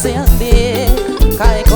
เสียงดีใครก็